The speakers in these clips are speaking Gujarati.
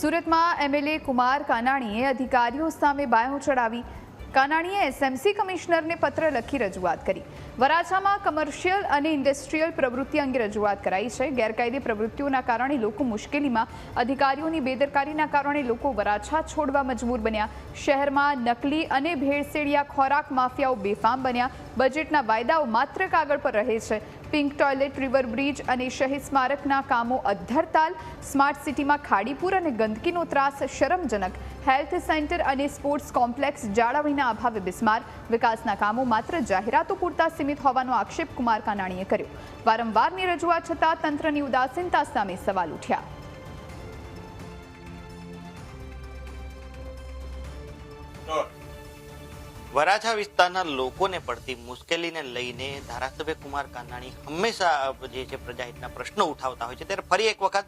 સુરતમાં એમએલએ કુમાર કાનાણીએ અધિકારીઓ સામે બાયો ચડાવી. કાનાણીએ એસએમસી કમિશનરને પત્ર લખી રજૂઆત કરી. વરાછામાં કમર્શિયલ અને ઇન્ડસ્ટ્રીયલ પ્રવૃત્તિ અંગે રજૂઆત કરાઈ છે. ગેરકાયદે પ્રવૃત્તિઓના કારણે લોકો મુશ્કેલીમાં, અધિકારીઓની બેદરકારીના કારણે લોકો વરાછા છોડવા મજબૂર બન્યા. શહેરમાં નકલી અને ભેળસેળિયા ખોરાક માફિયાઓ બેફામ બન્યા. બજેટના વાયદાઓ માત્ર કાગળ પર રહે છે. પિંક ટોયલેટ, રિવર બ્રિજ અને શહીદ સ્મારકના કામો અધ્ધરતાલ, સ્માર્ટ સિટીમાં ખાડીપુર અને ગંદકીનો ત્રાસ શરમજનક. હેલ્થ સેન્ટર અને સ્પોર્ટ્સ કોમ્પ્લેક્સ જાળવણીના અભાવે બિસ્માર. વિકાસના કામો માત્ર જાહેરાતો પૂરતા સીમિત હોવાનો આક્ષેપ કુમાર કાનાણીએ કર્યો. વારંવારની રજૂઆત છતાં તંત્રની ઉદાસીનતા સામે સવાલ ઉઠ્યા. વરાછા વિસ્તારના લોકોને પડતી મુશ્કેલીને લઈને ધારાસભ્ય કુમાર કાનાણી હંમેશા જે છે પ્રજાહિતના પ્રશ્નો ઉઠાવતા હોય છે. ત્યારે ફરી એક વખત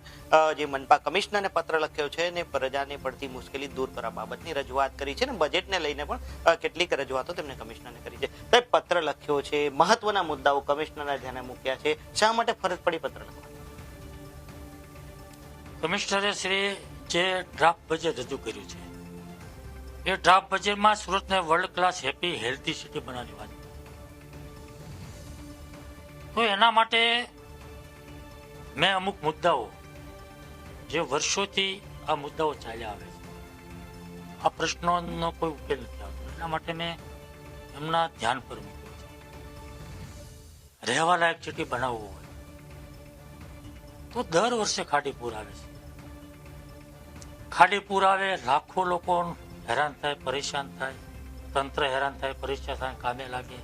જે મનપા કમિશનરને પત્ર લખ્યો છે ને પ્રજાને પડતી મુશ્કેલી દૂર કરવા બાબતની રજૂઆત કરી છે ને બજેટને લઈને પણ કેટલીક રજૂઆતો તેમણે કમિશનરને કરી છે. તો પત્ર લખ્યો છે, મહત્વના મુદ્દાઓ કમિશનરના ધ્યાને મૂક્યા છે. શા માટે ફરજ પડી પત્ર લખવા કમિશનરે શ્રી જે ડ્રાફ્ટ બજેટ રજૂ કર્યું છે એ ડ્રાફ્ટ બજેટમાં સુરતને world class happy healthy city બનાવવાની વાત. તો એના માટે મેં અમુક મુદ્દાઓ, જે વર્ષોથી આ મુદ્દાઓ ચાલ્યા આવે છે. આ પ્રશ્નોનો કોઈ ઉકેલ નથી આવતો. એના માટે મેં એમના ધ્યાન પર મૂક્યું છે. રહેવા લાયક સિટી બનાવવું હોય, તો દર વર્ષે ખાડીપુર આવે છે. ખાડીપુર આવે, લાખો લોકો હેરાન થાય, પરેશાન થાય, તંત્ર હેરાન થાય પરેશાન થાય, કામે લાગે.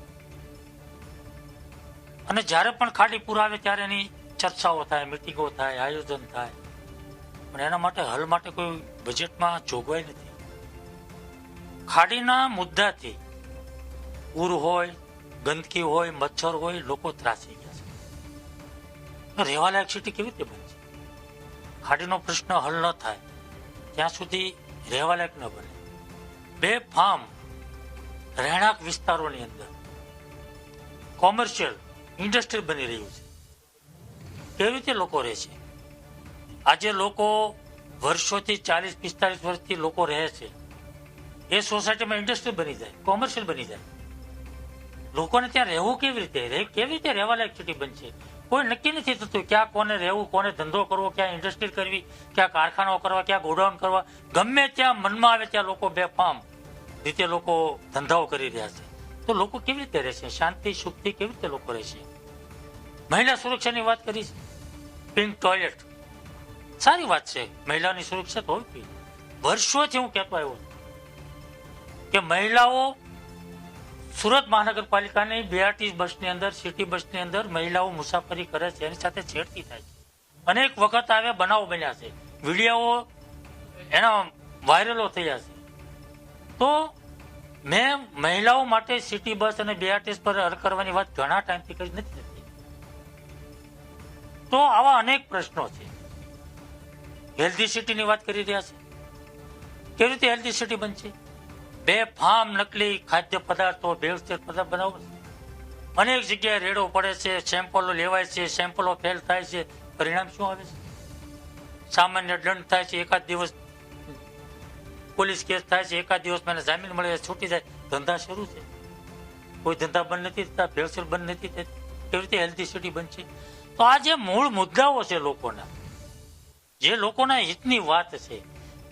અને જ્યારે પણ ખાડી પૂર આવે ત્યારે એની ચર્ચાઓ થાય, મિટિંગો થાય, આયોજન થાય. પણ એના માટે હલ માટે કોઈ બજેટમાં જોગવાઈ નથી. ખાડીના મુદ્દાથી પૂર હોય, ગંદકી હોય, મચ્છર હોય, લોકો ત્રાસી ગયા છે. રહેવાલાયક સિટી કેવી રીતે બનશે ખાડીનો પ્રશ્ન હલ ન થાય, ત્યાં સુધી રહેવાલાયક ન બને. બે ફાર્મ રહેણાંક વિસ્તારોની અંદર. કોમર્શિયલ ઇન્ડસ્ટ્રી બની રહ્યું છે. કેવી રીતે લોકો રહે છે? આજે લોકો વર્ષોથી ચાલીસ, પિસ્તાલીસ વર્ષથી લોકો રહે છે. એ સોસાયટીમાં ઇન્ડસ્ટ્રી બની જાય, કોમર્શિયલ બની જાય. લોકોને ત્યાં રહેવું કેવી રીતે? કેવી રીતે રહેવા લાયક સિટી બનશે? કોઈ નક્કી નથી થતું ક્યાં કોને રહેવું, કોને ધંધો કરવો, ક્યાં ઇન્ડસ્ટ્રી કરવી, ક્યાં કારખાનાઓ કરવા, ક્યાં ગોડાઉન કરવા. ગમે ત્યાં મનમાં આવે ત્યાં લોકો બે ફાર્મ રીતે લોકો ધંધાઓ કરી રહ્યા છે. તો લોકો કેવી રીતે રહેશે? શાંતિ, સુખથી કેવી રીતે લોકો રહેશે? મહિલા સુરક્ષાની વાત કરી પિંક ટોયલેટ સારી વાત છે. મહિલાની સુરક્ષા તો હોવી વર્ષોથી હું કહેતો આવ્યો કે મહિલાઓ સુરત મહાનગરપાલિકાની બીઆરટી બસની અંદર, સિટી બસની અંદર મહિલાઓ મુસાફરી કરે છે. એની સાથે છેડતી થાય છે. અનેક વખત આવે બનાવો બન્યા છે. વીડિયો એના વાયરલો થયા છે. તો મેં મહિલાઓ માટે સિટી બસ અને બીઆરટીએસ પર હલ કરવાની વાત ઘણા ટાઈમથી કરી નથી તો આવા અનેક પ્રશ્નો છે. હેલ્ધી સિટીની વાત કરી રહ્યા છે. કેવી રીતે હેલ્ધી સિટી બનશે? બે ફાર્મ નકલી ખાદ્ય પદાર્થો ભેળસેળ પદાર્થ બનાવો અનેક જગ્યાએ રેડો પડે છે સેમ્પલો લેવાય છે સેમ્પલો ફેલ થાય છે. પરિણામ શું આવે છે? સામાન્ય દંડ થાય છે, એકાદ દિવસ પોલીસ કેસ થાય છે, એકાદ દિવસ મને જામીન મળે છૂટી જાય, ધંધા શરૂ છે. કોઈ ધંધા બંધ નથી થતા, ભેળસેળ બંધ નથી થતી. કેવી રીતે હેલ્ધી સિટી બનશે? તો આ જે મૂળ મુદ્દાઓ છે લોકોના, જે લોકોના હિતની વાત છે,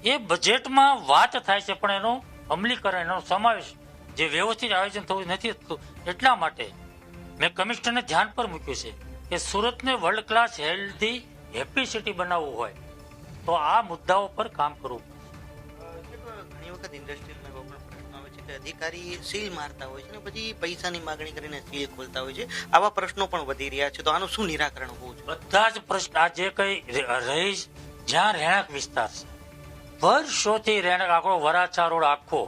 એ બજેટમાં વાત થાય છે, પણ એનો અમલીકરણ એનો સમાવેશ જે વ્યવસ્થિત આયોજન થવું નથી થતું, એટલા માટે મેં કમિશનરને ધ્યાન પર મૂક્યું છે કે સુરતને world class healthy happy city બનાવવું હોય, તો આ મુદ્દાઓ પર કામ કરવું વખત ઇન્ડસ્ટ્રીયલમાં એવો પણ આવે છે કે અધિકારી સીલ મારતા હોય છે ને પછી પૈસાની માગણી કરીને સીલ ખોલતા હોય છે. આવા પ્રશ્નો પણ વધી રહ્યા છે. તો આનું શું નિરાકરણ હોવું જોઈએ? બધા જ પ્રશ્ન આ જે કઈ રહીશ, જ્યાં રહેણાંક વિસ્તાર છે. વર્ષોથી રહેણાંક આખો વરાછા રોડ આખો.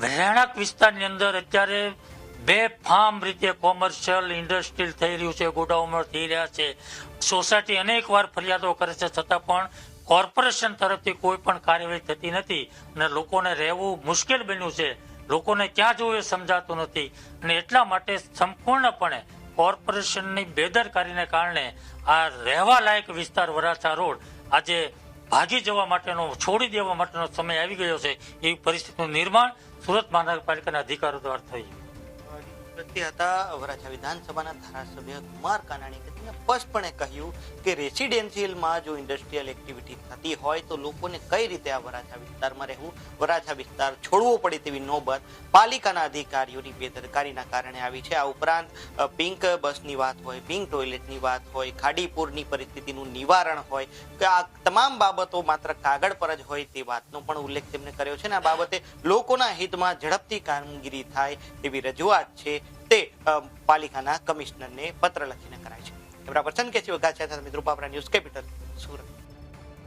રહેણાંક વિસ્તારની અંદર અત્યારે બે ફાર્મ રીતે કોમર્શિયલ, ઇન્ડસ્ટ્રીયલ થઈ રહ્યું છે ગોડાઉનો થઈ રહ્યા છે. સોસાયટી અનેક વાર ફરિયાદો કરે છે. છતાં પણ કોર્પોરેશન તરફથી કોઈ પણ કાર્યવાહી થતી નથી અને લોકોને રહેવું મુશ્કેલ બન્યું છે. લોકોને ક્યાં જવું એ સમજાતું નથી. અને એટલા માટે સંપૂર્ણપણે કોર્પોરેશનની બેદરકારીને કારણે આ રહેવા લાયક વિસ્તાર વરાછા રોડ આજે ભાગી જવા માટેનો, છોડી દેવા માટેનો સમય આવી ગયો છે. એવી પરિસ્થિતિનું નિર્માણ સુરત મહાનગરપાલિકાના અધિકારો દ્વારા થયું. પ્રત્યે હતા. વરાછા વિધાનસભાના ધારાસભ્ય કુમાર કાનાણી કે તેમણે સ્પષ્ટપણે કહ્યું કે રેસિડેન્શિયલમાં જો ઇન્ડસ્ટ્રીયલ એક્ટિવિટી થતી હોય તો લોકોને કઈ રીતે આ વરાછા વિસ્તારમાં રહેવું? વરાછા વિસ્તાર છોડવો પડે તેવી નોબત પાલિકાના અધિકારીઓની બેદરકારીના કારણે આવી છે. આ ઉપરાંત પિંક બસની વાત હોય પિંક ટોયલેટની વાત હોય, ખાડીપુરની પરિસ્થિતિનું નિવારણ હોય, કે આ તમામ બાબતો માત્ર કાગળ પર જ હોય તે વાતનો પણ ઉલ્લેખ તેમણે કર્યો છે ને આ બાબતે લોકોના હિતમાં ઝડપથી કામગીરી થાય એવી રજૂઆત છે. તે પાલિકાના કમિશનરને પત્ર લખીને કરાય છે. કેમેરા પર્સન કે વઘાસિયા સાથે મિત્રો બાબરા ન્યૂઝ કેપિટલ સુરત.